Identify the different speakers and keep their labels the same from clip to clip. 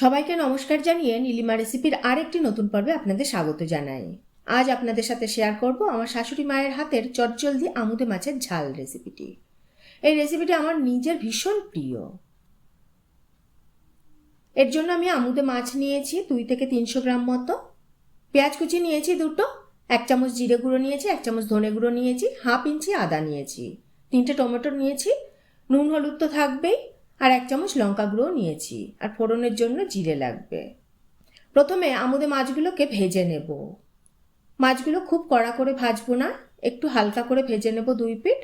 Speaker 1: সবাইকে নমস্কার জানিয়ে নীলিমা রেসিপির আরেকটি নতুন পর্বে আপনাদের স্বাগত জানাই। আজ আপনাদের সাথে শেয়ার করব আমার শাশুড়ি মায়ের হাতের চটজলদি আমুদে মাছের ঝাল রেসিপিটি এই রেসিপিটি আমার নিজের ভীষণ প্রিয়। এর জন্য আমি আমুদে মাছ নিয়েছি দুই থেকে তিনশো গ্রাম মতো। পেঁয়াজ কুচি নিয়েছি দুটো, এক চামচ জিরে গুঁড়ো নিয়েছি, এক চামচ ধনে গুঁড়ো নিয়েছি, হাফ ইঞ্চি আদা নিয়েছি, তিনটে টমেটো নিয়েছি, নুন হলুদ তো থাকবেই আর এক চামচ লঙ্কা গুঁড়ো নিয়েছি, আর ফোড়নের জন্য জিরে লাগবে। প্রথমে আমুদে মাছগুলোকে ভেজে নেব। মাছগুলো খুব কড়া করে ভাজবো না, একটু হালকা করে ভেজে নেব দুই পিঠ।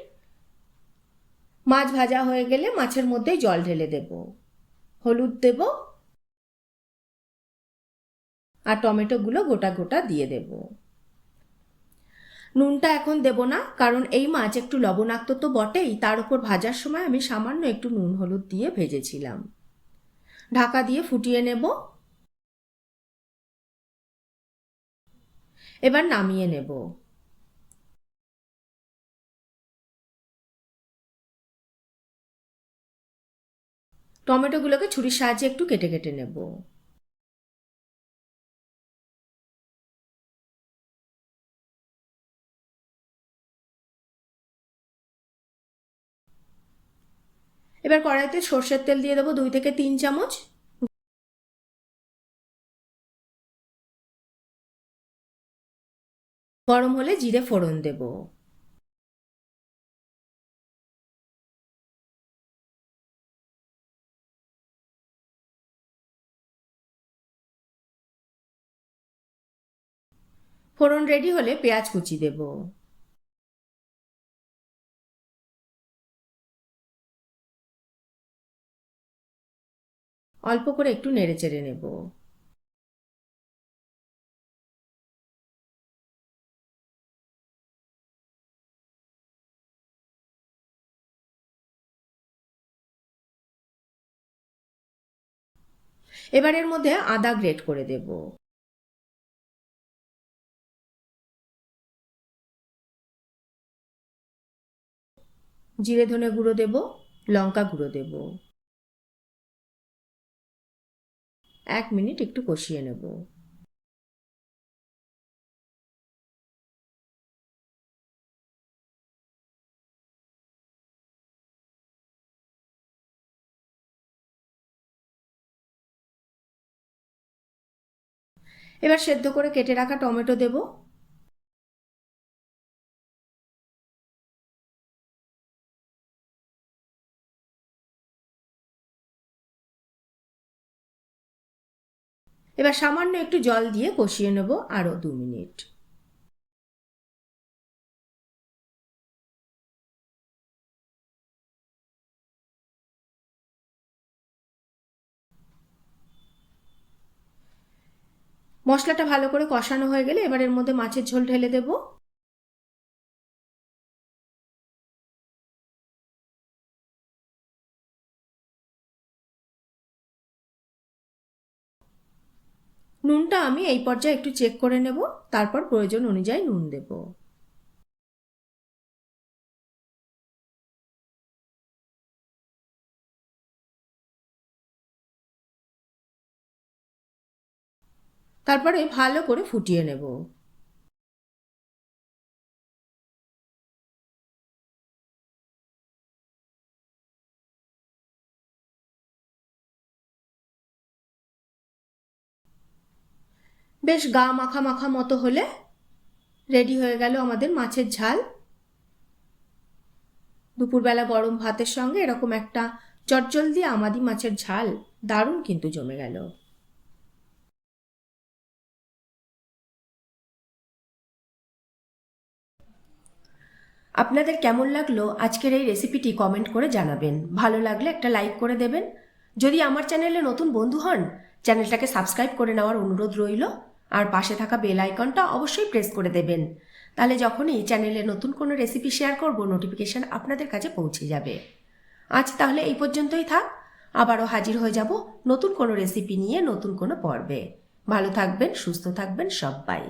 Speaker 1: মাছ ভাজা হয়ে গেলে মাছের মধ্যেই জল ঢেলে দেব। হলুদ দেব। আর টমেটোগুলো গোটা গোটা দিয়ে দেব। নুনটা এখন দেব না, কারণ এই মাছ একটু লবণাক্ত তো বটেই, তার উপর ভাজার সময় আমি সামান্য একটু নুন হলুদ দিয়ে ভেজেছিলাম। ঢাকা দিয়ে ফুটিয়ে নেব। এবার নামিয়ে নেব। টমেটোগুলোকে ছুরির সাহায্যে একটু কেটে কেটে নেব। এবার কড়াইতে সর্ষের তেল দিয়ে দেবো দুই থেকে তিন চামচ। গরম হলে জিরে ফোড়ন দেব। ফোড়ন রেডি হলে পেঁয়াজ কুচি দেব। অল্প করে একটু নেড়ে চেড়ে নেব। এবার এর মধ্যে আদা গ্রেট করে দেব। জিরে ধনে গুঁড়ো দেব, লঙ্কা গুঁড়ো দেব। এক মিনিট একটু কষিয়ে নেব। এবার সেদ্ধ করে কেটে রাখা টমেটো দেব। এবার সামান্য একটু জল দিয়ে কষিয়ে নেব আরও দু মিনিট। মশলাটা ভালো করে কষানো হয়ে গেলে এবার এর মধ্যে মাছের ঝোল ঢেলে দেব। নুনটা আমি এই পর্যায়ে একটু চেক করে নেব, তারপর প্রয়োজন অনুযায়ী নুন দেব। তারপরে ভালো করে ফুটিয়ে নেব। বেশ গা মাখা মাখা মতো হলে রেডি হয়ে গেল আমাদের মাছের ঝাল। দুপুরবেলা গরম ভাতের সঙ্গে এরকম একটা চটজলদি আমাদি মাছের ঝাল দারুণ কিন্তু জমে গেল। আপনাদের কেমন লাগল আজকের এই রেসিপিটি কমেন্ট করে জানাবেন। ভালো লাগলে একটা লাইক করে দেবেন। যদি আমার চ্যানেলে নতুন বন্ধু হন চ্যানেলটাকে সাবস্ক্রাইব করে নেওয়ার অনুরোধ রইল। আর পাশে থাকা বেল আইকনটা অবশ্যই প্রেস করে দেবেন। তাহলে যখনই চ্যানেলে নতুন কোনো রেসিপি শেয়ার করব নোটিফিকেশান আপনাদের কাছে পৌঁছে যাবে। আজ তাহলে এই পর্যন্তই থাক। আবারও হাজির হয়ে যাব নতুন কোনো রেসিপি নিয়ে নতুন কোনো পর্বে। ভালো থাকবেন, সুস্থ থাকবেন সবাই।